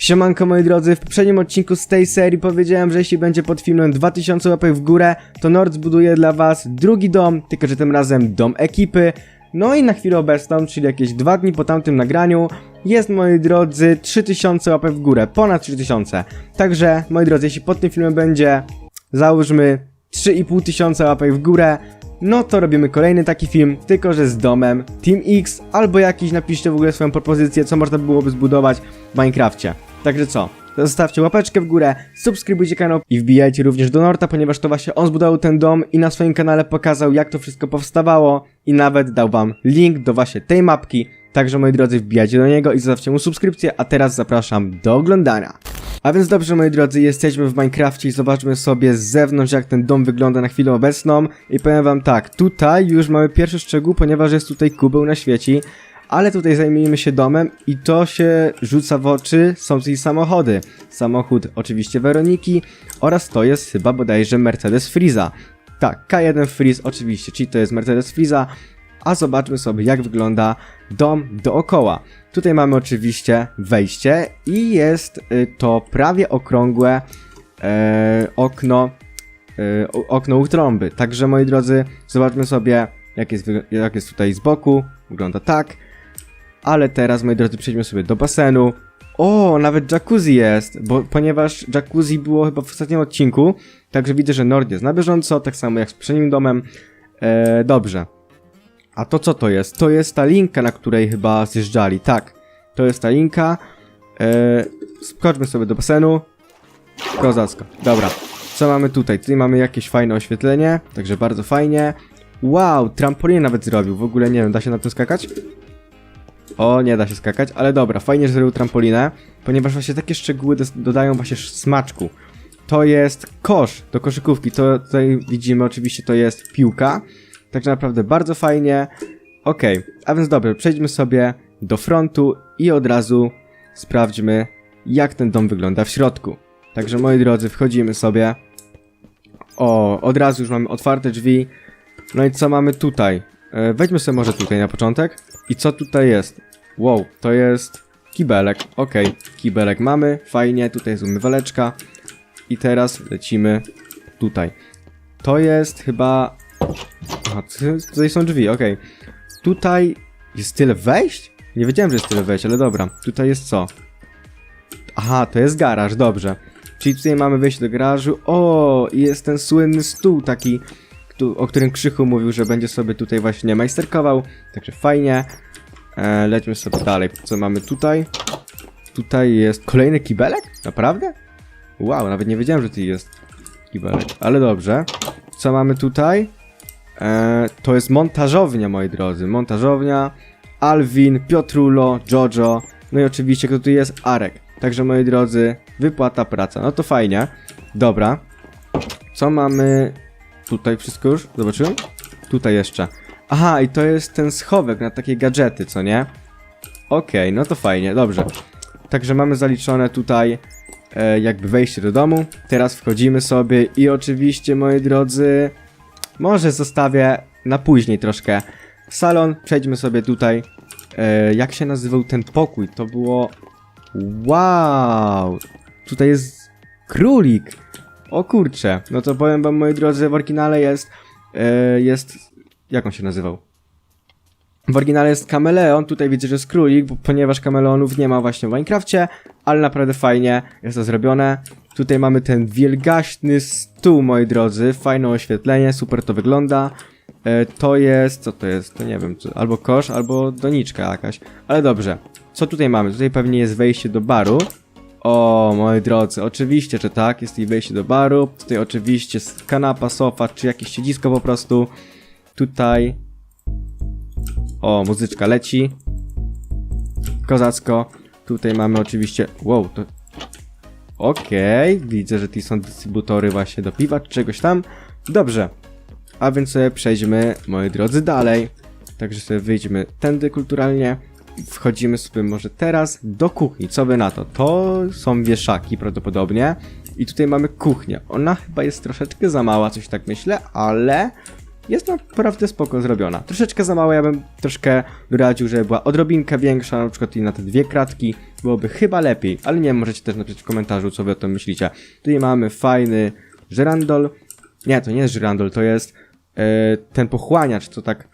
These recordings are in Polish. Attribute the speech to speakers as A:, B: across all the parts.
A: Siemanko moi drodzy, w poprzednim odcinku z tej serii powiedziałem, że jeśli będzie pod filmem 2000 łapek w górę, to Nord zbuduje dla was drugi dom, tylko że tym razem dom ekipy. No i na chwilę obecną, czyli jakieś dwa dni po tamtym nagraniu, jest moi drodzy 3000 łapek w górę, ponad 3000. Także moi drodzy, jeśli pod tym filmem będzie, załóżmy 3500 tysiąca łapek w górę, no to robimy kolejny taki film, tylko że z domem Team X, albo jakiś, napiszcie w ogóle swoją propozycję, co można byłoby zbudować w Minecrafcie. Także co? Zostawcie łapeczkę w górę, subskrybujcie kanał i wbijajcie również do Norta, ponieważ to właśnie on zbudował ten dom i na swoim kanale pokazał jak to wszystko powstawało i nawet dał wam link do właśnie tej mapki. Także moi drodzy, wbijajcie do niego i zostawcie mu subskrypcję, a teraz zapraszam do oglądania. A więc dobrze moi drodzy, jesteśmy w Minecrafcie i zobaczmy sobie z zewnątrz jak ten dom wygląda na chwilę obecną i powiem wam tak, tutaj już mamy pierwszy szczegół, ponieważ jest tutaj kubeł na świeci, ale tutaj zajmijmy się domem i to się rzuca w oczy, są tutaj samochody. Samochód oczywiście Weroniki oraz to jest chyba bodajże Mercedes Freeza. Tak, K1 Freeze oczywiście, czyli to jest Mercedes Freeza, a zobaczmy sobie jak wygląda dom dookoła. Tutaj mamy oczywiście wejście i jest y, to prawie okrągłe e, okno, e, okno u trąby. Także moi drodzy, zobaczmy sobie jak jest, jak jest tutaj z boku. Wygląda tak. Ale teraz, moi drodzy, przejdźmy sobie do basenu. O, nawet jacuzzi jest, bo ponieważ jacuzzi było chyba w ostatnim odcinku, także widzę, że Nord jest na bieżąco, tak samo jak z poprzednim domem. E, dobrze. A to co to jest? To jest ta linka, na której chyba zjeżdżali. Tak, to jest ta linka. E, skoczmy sobie do basenu. Kozacko. Dobra. Co mamy tutaj? Tutaj mamy jakieś fajne oświetlenie, także bardzo fajnie. Wow, trampolinę nawet zrobił. W ogóle nie wiem, da się na tym skakać? O, nie da się skakać, ale dobra, fajnie, że zrobił trampolinę, ponieważ właśnie takie szczegóły dodają właśnie smaczku. To jest kosz do koszykówki, to tutaj widzimy oczywiście to jest piłka, także naprawdę bardzo fajnie. Okej, a więc dobrze, przejdźmy sobie do frontu i od razu sprawdźmy jak ten dom wygląda w środku. Także moi drodzy, wchodzimy sobie. O, od razu już mamy otwarte drzwi. No i co mamy tutaj? E, wejdźmy sobie może tutaj na początek. I co tutaj jest? Wow, to jest kibelek. Okej, kibelek mamy, fajnie, tutaj jest umywaleczka. I teraz lecimy tutaj. To jest chyba... Aha, tu- tutaj są drzwi, okej. Tutaj jest tyle wejść? Nie wiedziałem, że jest tyle wejść, ale dobra. Tutaj jest co? Aha, to jest garaż, dobrze. Czyli tutaj mamy wejście do garażu. O, jest ten słynny stół taki, któ- o którym Krzychu mówił, że będzie sobie tutaj właśnie majsterkował. Także fajnie. E, lećmy sobie dalej. Co mamy tutaj? Tutaj jest kolejny kibelek? Naprawdę? Wow, nawet nie wiedziałem, że tu jest kibelek. Ale dobrze. Co mamy tutaj? E, to jest montażownia, moi drodzy. Montażownia. Alvin, Piotrulo, Jojo. No i oczywiście, kto tu jest? Arek. Także, moi drodzy, wypłata, praca. No to fajnie. Dobra. Co mamy tutaj? Wszystko już? Zobaczyłem? Tutaj jeszcze. Aha, i to jest ten schowek na takie gadżety, co nie? Okej, no to fajnie, dobrze. Także mamy zaliczone tutaj e, jakby wejście do domu. Teraz wchodzimy sobie i oczywiście, moi drodzy, może zostawię na później troszkę salon. Przejdźmy sobie tutaj. E, jak się nazywał ten pokój? To było... Wow! Tutaj jest królik! O kurcze, no to powiem wam, moi drodzy, w oryginale jest... E, jest... Jak on się nazywał? W oryginale jest kameleon, tutaj widzę, że jest królik, ponieważ kameleonów nie ma właśnie w Minecrafcie, ale naprawdę fajnie jest to zrobione. Tutaj mamy ten wielgaśny stół, moi drodzy, fajne oświetlenie, super to wygląda. E, to jest, co to jest, to nie wiem, albo kosz, albo doniczka jakaś, ale dobrze. Co tutaj mamy? Tutaj pewnie jest wejście do baru. O, moi drodzy, oczywiście, że tak, jest i wejście do baru. Tutaj oczywiście jest kanapa, sofa, czy jakieś siedzisko po prostu. Tutaj o, muzyczka leci. Kozacko. Tutaj mamy oczywiście... Wow, to... Okej, widzę, że tu są dystrybutory właśnie do piwa czy czegoś tam. Dobrze. A więc sobie przejdźmy, moi drodzy, dalej. Także sobie wyjdźmy tędy kulturalnie. Wchodzimy sobie może teraz do kuchni. Co wy na to? To są wieszaki prawdopodobnie. I tutaj mamy kuchnię. Ona chyba jest troszeczkę za mała, coś tak myślę, ale jest naprawdę spoko zrobiona. Troszeczkę za mało, ja bym troszkę doradził, żeby była odrobinkę większa, na przykład i na te dwie kratki, byłoby chyba lepiej, ale nie wiem, możecie też napisać w komentarzu, co wy o tym myślicie. Tutaj mamy fajny żyrandol, nie, to nie jest żyrandol, to jest e, ten pochłaniacz, co tak,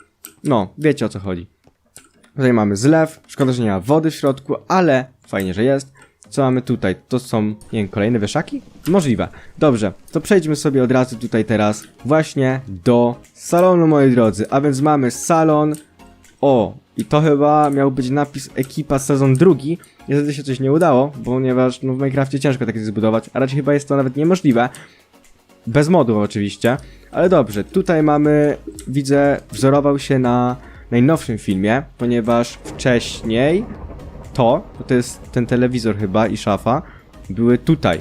A: no, wiecie o co chodzi. Tutaj mamy zlew, szkoda, że nie ma wody w środku, ale fajnie, że jest. Co mamy tutaj? To są, nie wiem, kolejne wieszaki? Możliwe. Dobrze, to przejdźmy sobie od razu tutaj teraz właśnie do salonu, moi drodzy. A więc mamy salon. O, i to chyba miał być napis ekipa sezon drugi. Niestety się coś nie udało, ponieważ no, w Minecrafcie ciężko takie zbudować, a raczej chyba jest to nawet niemożliwe. Bez modu oczywiście, ale dobrze, tutaj mamy, widzę, wzorował się na najnowszym filmie, ponieważ wcześniej to, bo to jest ten telewizor chyba i szafa, były tutaj.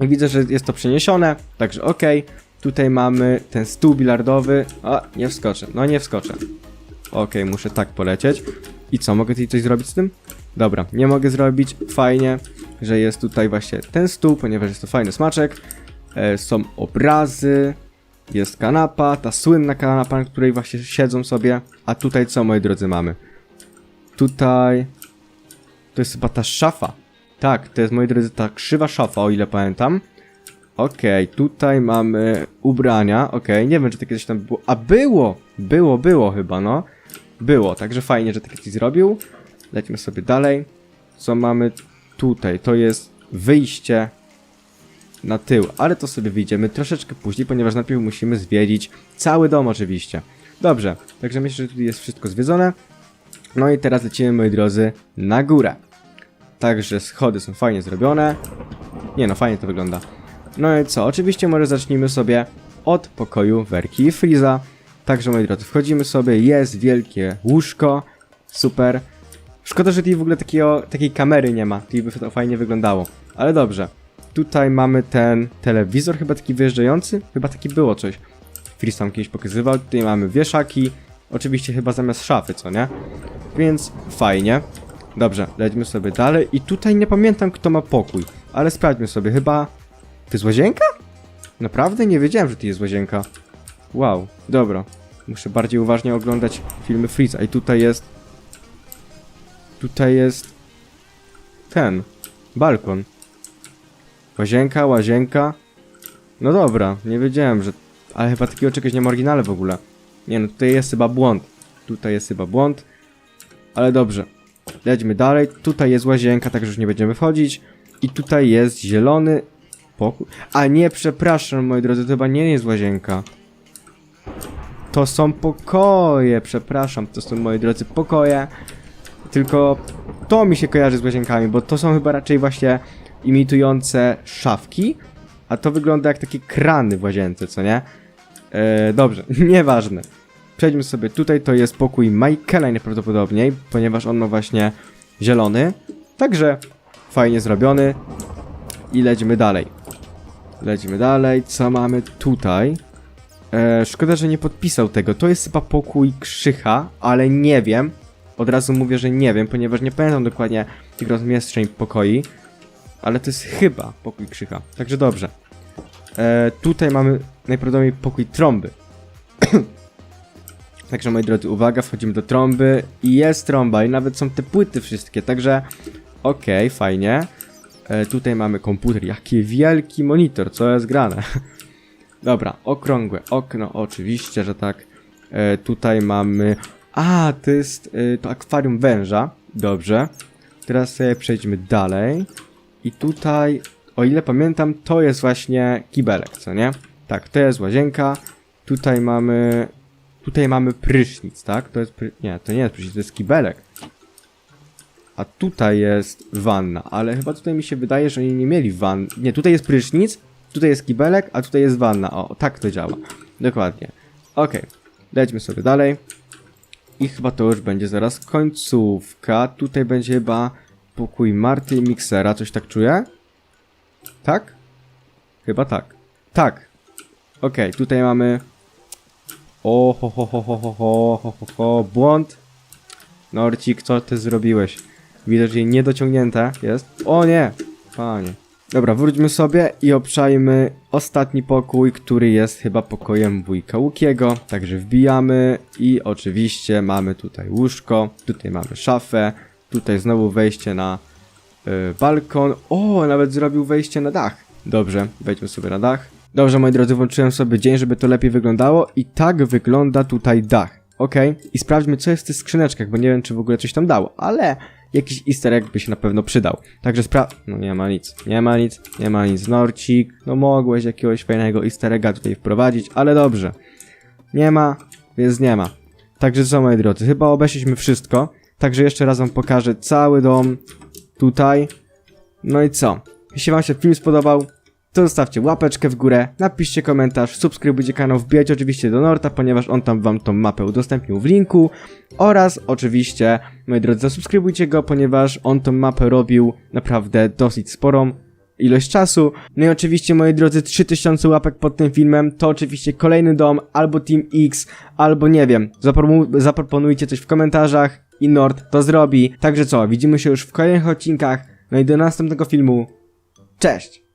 A: I widzę, że jest to przeniesione, także okej. Tutaj mamy ten stół bilardowy. A, nie wskoczę, no nie wskoczę. Okej, muszę tak polecieć. I co, mogę tutaj coś zrobić z tym? Dobra, nie mogę zrobić. Fajnie, że jest tutaj właśnie ten stół, ponieważ jest to fajny smaczek. E, są obrazy, jest kanapa, ta słynna kanapa, na której właśnie siedzą sobie. A tutaj co, moi drodzy, mamy? Tutaj... To jest chyba ta szafa. Tak, to jest, moi drodzy, ta krzywa szafa, o ile pamiętam. Okej, tutaj mamy ubrania, okej, nie wiem, czy takie coś tam było. A było! Było, było chyba, no. Było, także fajnie, że takie coś zrobił. Lecimy sobie dalej. Co mamy tutaj? To jest wyjście na tył, ale to sobie wyjdziemy troszeczkę później, ponieważ najpierw musimy zwiedzić cały dom oczywiście. Dobrze, także myślę, że tutaj jest wszystko zwiedzone. No i teraz lecimy, moi drodzy, na górę. Także schody są fajnie zrobione. Nie no, fajnie to wygląda. No i co? Oczywiście może zacznijmy sobie od pokoju Werki i Friza. Także moi drodzy, wchodzimy sobie, jest wielkie łóżko, super. Szkoda, że tutaj w ogóle takiego, takiej kamery nie ma, tutaj by to fajnie wyglądało. Ale dobrze. Tutaj mamy ten telewizor chyba taki wyjeżdżający, chyba taki było coś. Friz tam kiedyś pokazywał, tutaj mamy wieszaki, oczywiście chyba zamiast szafy, co nie? Więc fajnie. Dobrze, lecimy sobie dalej i tutaj nie pamiętam kto ma pokój, ale sprawdźmy sobie, chyba... To jest łazienka? Naprawdę nie wiedziałem, że to jest łazienka. Wow, dobra. Muszę bardziej uważnie oglądać filmy Freeza. I tutaj jest... Tutaj jest... Ten. Balkon. Łazienka, łazienka. No dobra, nie wiedziałem, że... Ale chyba takiego czegoś nie ma oryginale w ogóle. Nie no, tutaj jest chyba błąd. Tutaj jest chyba błąd. Ale dobrze. Lećmy dalej. Tutaj jest łazienka, także już nie będziemy wchodzić. I tutaj jest zielony pokój. A nie, przepraszam, moi drodzy, to chyba nie jest łazienka. To są pokoje, przepraszam, to są, moi drodzy, pokoje. Tylko to mi się kojarzy z łazienkami, bo to są chyba raczej właśnie imitujące szafki, a to wygląda jak takie krany w łazience, co nie? E, dobrze, nieważne. Przejdźmy sobie tutaj, to jest pokój Michaela najprawdopodobniej, ponieważ on ma właśnie zielony. Także fajnie zrobiony. I lecimy dalej. Lecimy dalej, co mamy tutaj? E, szkoda, że nie podpisał tego. To jest chyba pokój Krzycha, ale nie wiem. Od razu mówię, że nie wiem, ponieważ nie pamiętam dokładnie tych rozmieszczeń pokoi. Ale to jest chyba pokój Krzycha. Także dobrze. E, tutaj mamy najprawdopodobniej pokój trąby. Także moi drodzy, uwaga, wchodzimy do trąby i jest trąba i nawet są te płyty wszystkie, także okej, fajnie. E, tutaj mamy komputer, jaki wielki monitor, co jest grane. Dobra, okrągłe okno, oczywiście, że tak. E, tutaj mamy... A, to jest e, to akwarium węża, dobrze. Teraz sobie przejdźmy dalej. I tutaj, o ile pamiętam, to jest właśnie kibelek, co nie? Tak, to jest łazienka. Tutaj mamy... Tutaj mamy prysznic, tak? To jest pry... Nie, to nie jest prysznic, to jest kibelek. A tutaj jest wanna, ale chyba tutaj mi się wydaje, że oni nie mieli wann. Nie, tutaj jest prysznic, tutaj jest kibelek, a tutaj jest wanna. O, tak to działa. Dokładnie. Okej, lećmy sobie dalej. I chyba to już będzie zaraz końcówka. Tutaj będzie chyba pokój Marty i Mixera, coś tak czuję? Tak? Chyba tak. Tak. Okej, tutaj mamy... O, ho, ho, ho, ho, ho, ho, ho, ho, ho, błąd. Norcik, co ty zrobiłeś? Widocznie niedociągnięte jest. O nie! Panie. Dobra, wróćmy sobie i obczajmy ostatni pokój, który jest chyba pokojem wujka Łukiego. Także wbijamy i oczywiście mamy tutaj łóżko, tutaj mamy szafę, tutaj znowu wejście na y, balkon. O, nawet zrobił wejście na dach. Dobrze, wejdźmy sobie na dach. Dobrze, moi drodzy, włączyłem sobie dzień, żeby to lepiej wyglądało i tak wygląda tutaj dach. Ok, i sprawdźmy, co jest w tych skrzyneczkach, bo nie wiem, czy w ogóle coś tam dało, ale jakiś easter egg by się na pewno przydał. Także spra... No nie ma nic, nie ma nic, nie ma nic. Norcik, no mogłeś jakiegoś fajnego easter egga tutaj wprowadzić, ale dobrze. Nie ma, więc nie ma. Także co, moi drodzy, chyba obeszliśmy wszystko. Także jeszcze raz wam pokażę cały dom tutaj. No i co? Jeśli wam się film spodobał, to zostawcie łapeczkę w górę, napiszcie komentarz, subskrybujcie kanał, wbijajcie oczywiście do Norta, ponieważ on tam wam tą mapę udostępnił w linku oraz oczywiście, moi drodzy, zasubskrybujcie go, ponieważ on tą mapę robił naprawdę dosyć sporą ilość czasu. No i oczywiście, moi drodzy, 3000 łapek pod tym filmem to oczywiście kolejny dom, albo Team X, albo nie wiem, zapro- zaproponujcie coś w komentarzach i Nord to zrobi. Także co, widzimy się już w kolejnych odcinkach, no i do następnego filmu. Cześć!